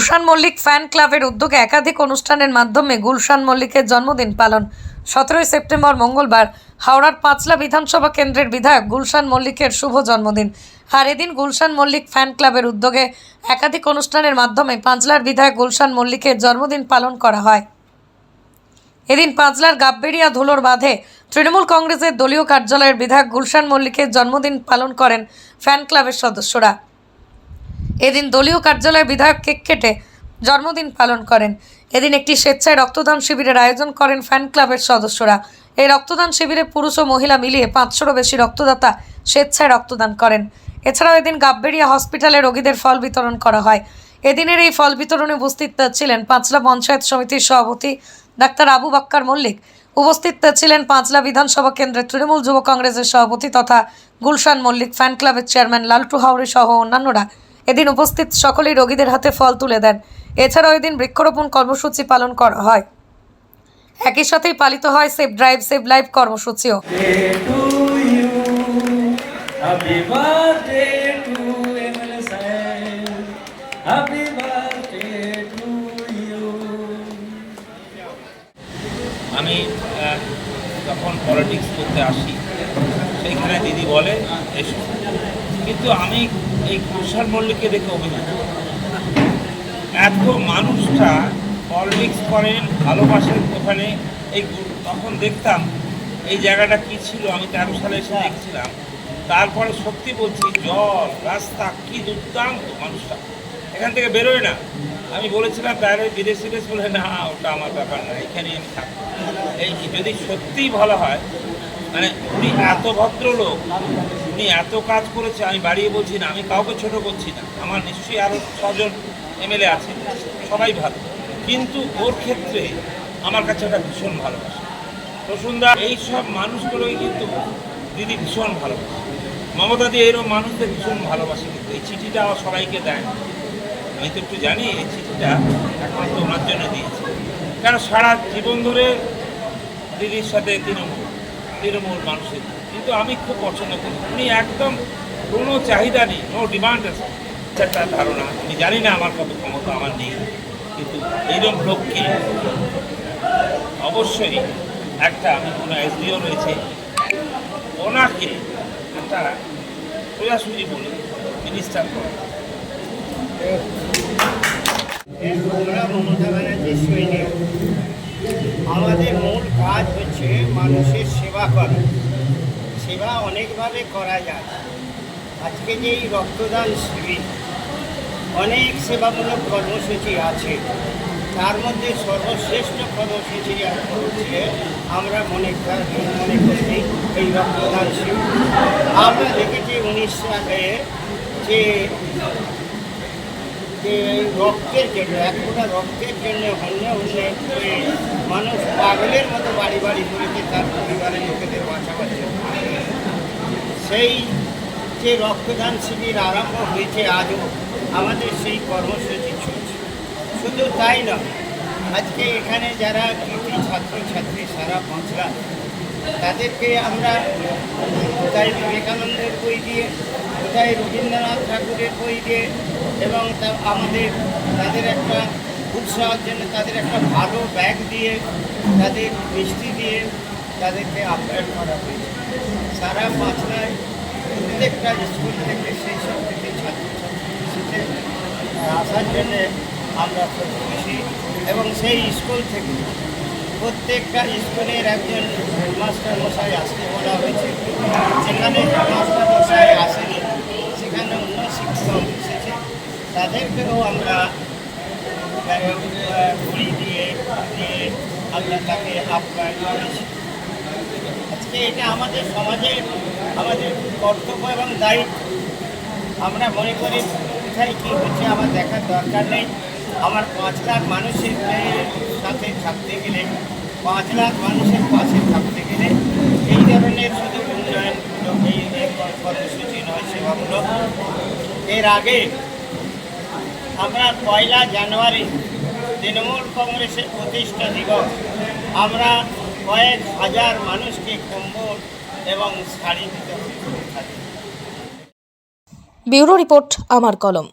Gulshan Mallick fan ক্লাবের উদ্যোগে একাধিক অনুষ্ঠানের মাধ্যমে গুলশান মল্লিকের জন্মদিন পালন। সতেরোই সেপ্টেম্বর মঙ্গলবার হাওড়ার পাঁচলা বিধানসভা কেন্দ্রের বিধায়ক গুলশান মল্লিকের শুভ জন্মদিন। আর এদিন গুলশান মল্লিক ফ্যান ক্লাবের উদ্যোগে একাধিক অনুষ্ঠানের মাধ্যমে পাঁচলার বিধায়ক গুলশান মল্লিকের জন্মদিন পালন করা হয়। এদিন পাঁচলার গাববেড়িয়া ধুলোর বাঁধে তৃণমূল কংগ্রেসের দলীয় কার্যালয়ের বিধায়ক গুলশান মল্লিকের জন্মদিন পালন করেন ফ্যান ক্লাবের সদস্যরা। এদিন দলীয় কার্যালয়ে বিধায়ক কেক কেটে জন্মদিন পালন করেন। এদিন একটি স্বেচ্ছায় রক্তদান শিবিরের আয়োজন করেন ফ্যান ক্লাবের সদস্যরা। এই রক্তদান শিবিরে পুরুষ ও মহিলা মিলিয়ে পাঁচশোরও বেশি রক্তদাতা স্বেচ্ছায় রক্তদান করেন। এছাড়াও এদিন গাব্বেরিয়া হসপিটালে রোগীদের ফল বিতরণ করা হয়। এদিনের এই ফল বিতরণে উপস্থিত ছিলেন পাঁচলা পঞ্চায়েত সমিতির সভাপতি ডাক্তার আবু বাক্কার মল্লিক। উপস্থিত ছিলেন পাঁচলা বিধানসভা কেন্দ্রের তৃণমূল যুব কংগ্রেসের সভাপতি তথা গুলশান মল্লিক, ফ্যান ক্লাবের চেয়ারম্যান লালটু হাওড়ি সহ অন্যান্যরা। এদিন উপস্থিত সকলেই রোগীদের হাতে ফল তুলে দেন। এছাড়াও এদিন বৃক্ষরোপণ কর্মসূচি পালন করা হয়। একই সাথেই পালিত হয় সেভ ড্রাইভ, সেভ লাইভ কর্মসূচিও. আমি যখন পলিটিক্স করতে আসি, সেইখানে দিদি বলে, এসো। কিন্তু আমি এই কুশাল মল্লিককে দেখে অভিমান এত মানুষটা পলিটিক্স করেন, ভালোবাসেন ওখানে এই তখন দেখতাম এই জায়গাটা কি ছিল, আমি তেরো সালে এসে দেখছিলাম। তারপরে সত্যি বলছি, জল, রাস্তা, কি দুর্দান্ত মানুষটা। এখান থেকে বেরোয় না। আমি বলেছিলাম বাইরে বিদেশ বিদেশ বলে, না, ওটা আমার ব্যাপার না, এখানেই আমি থাকব। এই যদি সত্যিই ভালো হয় মানে উনি এত ভদ্রলোক, উনি এত কাজ করেছে, আমি বাড়িয়ে বলছি না, আমি কাউকে ছোট করছি না। আমার নিশ্চয়ই আরও ছজন এমএলএ আছে, সবাই ভালো। কিন্তু ওর ক্ষেত্রে আমার কাছে ওটা ভীষণ ভালোবাসে। প্রসুন্দা, এই সব মানুষগুলোই কিন্তু দিদি ভীষণ ভালোবাসে। মমতা দিয়ে এরকম মানুষদের ভীষণ ভালোবাসে কিন্তু। এই চিঠিটা আমার সবাইকে দেয়। আমি তো একটু জানি, এই চিঠিটা একমাত্র ওনার জন্য দিয়েছি। কারণ সারা জীবন ধরে দিদির সাথে তৃণমূল? তৃণমূল মানুষের। কিন্তু আমি খুব পছন্দ করি। উনি একদম কোনো চাহিদা নেই নো ডিমান্ড আছে। একটা ধারণা, আমি জানি না আমার কত ক্ষমতা, আমার নেই। কিন্তু এইরকম লোককে অবশ্যই একটা আমি কোনো এসডিও রয়েছে, ওনাকে একটা সোজাসুজি বলে মিনিস্টার করে। আমাদের মূল কাজ হচ্ছে মানুষের সেবা করা। সেবা অনেকভাবে করা যায়। আজকে যে এই রক্তদান শিবির, অনেক সেবামূলক কর্মসূচি আছে। তার মধ্যে সর্বশ্রেষ্ঠ কর্মসূচি হচ্ছে আমরা মনে মনে করি এই রক্তদান শিবির। আমরা দেখেছি উনিশ সালে যে যে রক্তের জন্য এক ফোঁটা রক্তের জন্য হন্য উন্নয়ন মানুষ পাগলের মতো বাড়ি বাড়ি ঘুরেছে, তার পরিবারের লোকেদের জন্য। সেই যে রক্তদান শিবির আরম্ভ হয়েছে আজও, আমাদের সেই কর্মসূচি চলছে। শুধু তাই নয়, আজকে এখানে যারা কৃতি ছাত্রছাত্রী সারা পাঁচরা তাদেরকে আমরা কোথায় বিবেকানন্দের বই দিয়ে কোথায় রবীন্দ্রনাথ ঠাকুরের বই দিয়ে এবং আমাদের, তাদের একটা উৎসাহের জন্য, তাদের একটা ভালো ব্যাগ দিয়ে, তাদের মিষ্টি দিয়ে তাদেরকে আপ্যায়ন করা হয়েছে। সারা পাঁচলায় প্রত্যেকটা স্কুল থেকে সেই সব থেকে ছাত্রছাত্রী এসেছে আসার জন্যে আমরা খুব খুশি। এবং সেই স্কুল থেকে প্রত্যেকটা স্কুলের একজন হেডমাস্টার মশাই আসতে বলা হয়েছে। যেখানে হেডমাস্টার মশাই আসেনি অন্য এসেছে তাদেরকেও আমরা ঘুরি দিয়ে দিয়ে আমরা তাকে আপ্যায়ন করেছি। আজকে এটা আমাদের সমাজে আমাদের কর্তব্য এবং দায়িত্ব। আমরা মনে করি, কোথায় কী হচ্ছে আমার দেখার দরকার নেই। আমার পাঁচ লাখ মানুষের সাথে থাকতে গেলে, পাঁচ লাখ মানুষের পাশে থাকতে গেলে এই ধরনের শুধু উন্নয়নমূলক এই এই কর্মসূচি নয়, সেবামূলক এর আগে আমরা পয়লা জানুয়ারি তৃণমূল কংগ্রেসের প্রতিষ্ঠা দিবস। আমরা কয়েক হাজার মানুষকে কম্বল এবং শাড়ি দিতে ব্যুরো রিপোর্ট, আমার কলম।